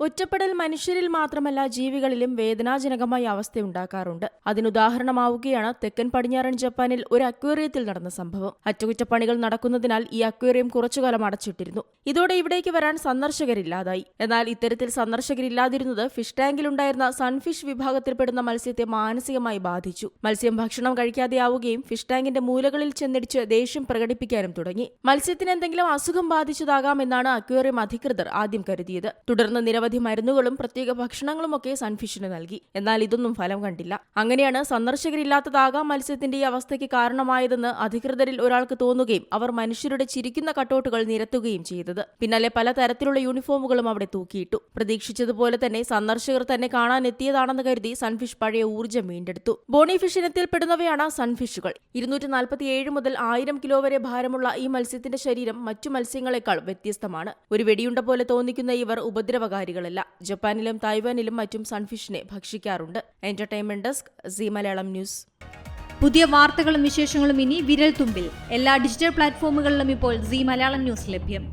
ഒറ്റപ്പെടൽ മനുഷ്യരിൽ മാത്രമല്ല ജീവികളിലും വേദനാജനകമായ അവസ്ഥയുണ്ടാക്കാറുണ്ട് അതിനുദാഹരണമാവുകയാണ് തെക്കൻ പടിഞ്ഞാറൻ ജപ്പാനിൽ ഒരു അക്വേറിയത്തിൽ നടന്ന സംഭവം. അറ്റകുറ്റപ്പണികൾ നടക്കുന്നതിനാൽ ഈ അക്വേറിയം കുറച്ചുകാലം അടച്ചിട്ടിരുന്നു. ഇതോടെ ഇവിടേക്ക് വരാൻ സന്ദർശകരില്ലാതായി. എന്നാൽ ഇത്തരത്തിൽ സന്ദർശകരില്ലാതിരുന്നത് ഫിഷ് ടാങ്കിൽ ഉണ്ടായിരുന്ന സൺഫിഷ് വിഭാഗത്തിൽപ്പെടുന്ന മത്സ്യത്തെ മാനസികമായി ബാധിച്ചു. മത്സ്യം ഭക്ഷണം കഴിക്കാതെയാവുകയും ഫിഷ് ടാങ്കിന്റെ മൂലകളിൽ ചെന്നിടിച്ച് ദേഷ്യം പ്രകടിപ്പിക്കാനും തുടങ്ങി. മത്സ്യത്തിന് എന്തെങ്കിലും അസുഖം ബാധിച്ചതാകാമെന്നാണ് അക്വേറിയം അധികൃതർ ആദ്യം കരുതിയത്. തുടർന്ന് നിരവധി മരുന്നുകളും പ്രത്യേക ഭക്ഷണങ്ങളുമൊക്കെ സൺഫിഷിന് നൽകി. എന്നാൽ ഇതൊന്നും ഫലം കണ്ടില്ല. അങ്ങനെയാണ് സന്ദർശകരില്ലാത്തതാകാം മത്സ്യത്തിന്റെ ഈ അവസ്ഥയ്ക്ക് കാരണമായതെന്ന് അധികൃതരിൽ ഒരാൾക്ക് തോന്നുകയും അവർ മനുഷ്യരുടെ ചിരിക്കുന്ന കട്ടോട്ടുകൾ നിരത്തുകയും ചെയ്തത്. പിന്നാലെ പല തരത്തിലുള്ള യൂണിഫോമുകളും അവിടെ തൂക്കിയിട്ടു. പ്രതീക്ഷിച്ചതുപോലെ തന്നെ സന്ദർശകർ തന്നെ കാണാനെത്തിയതാണെന്ന് കരുതി സൺഫിഷ് പഴയ ഊർജം വീണ്ടെടുത്തു. ബോണി ഫിഷ് ഇനത്തിൽപ്പെടുന്നവയാണ് സൺഫിഷുകൾ. ഇരുന്നൂറ്റി നാൽപ്പത്തിയേഴ് മുതൽ ആയിരം കിലോ വരെ ഭാരമുള്ള ഈ മത്സ്യത്തിന്റെ ശരീരം മറ്റു മത്സ്യങ്ങളെക്കാൾ വ്യത്യസ്തമാണ്. ഒരു വെടിയുണ്ട പോലെ തോന്നിക്കുന്ന ഇവർ ഉപദ്രവകാരികളല്ല ജപ്പാനിലും തായ്വാനിലും മറ്റും സൺഫിഷിനെ ഭക്ഷിക്കാറുണ്ട്. Entertainment desk Zee Malayalam news. പുതിയ വാർത്തകളും വിശേഷങ്ങളും ഇനി വിരൽ തുമ്പിൽ എല്ലാ ഡിജിറ്റൽ പ്ലാറ്റ്ഫോമുകളിലും ഇപ്പോൾ സി മലയാളം ന്യൂസ് ലഭ്യം.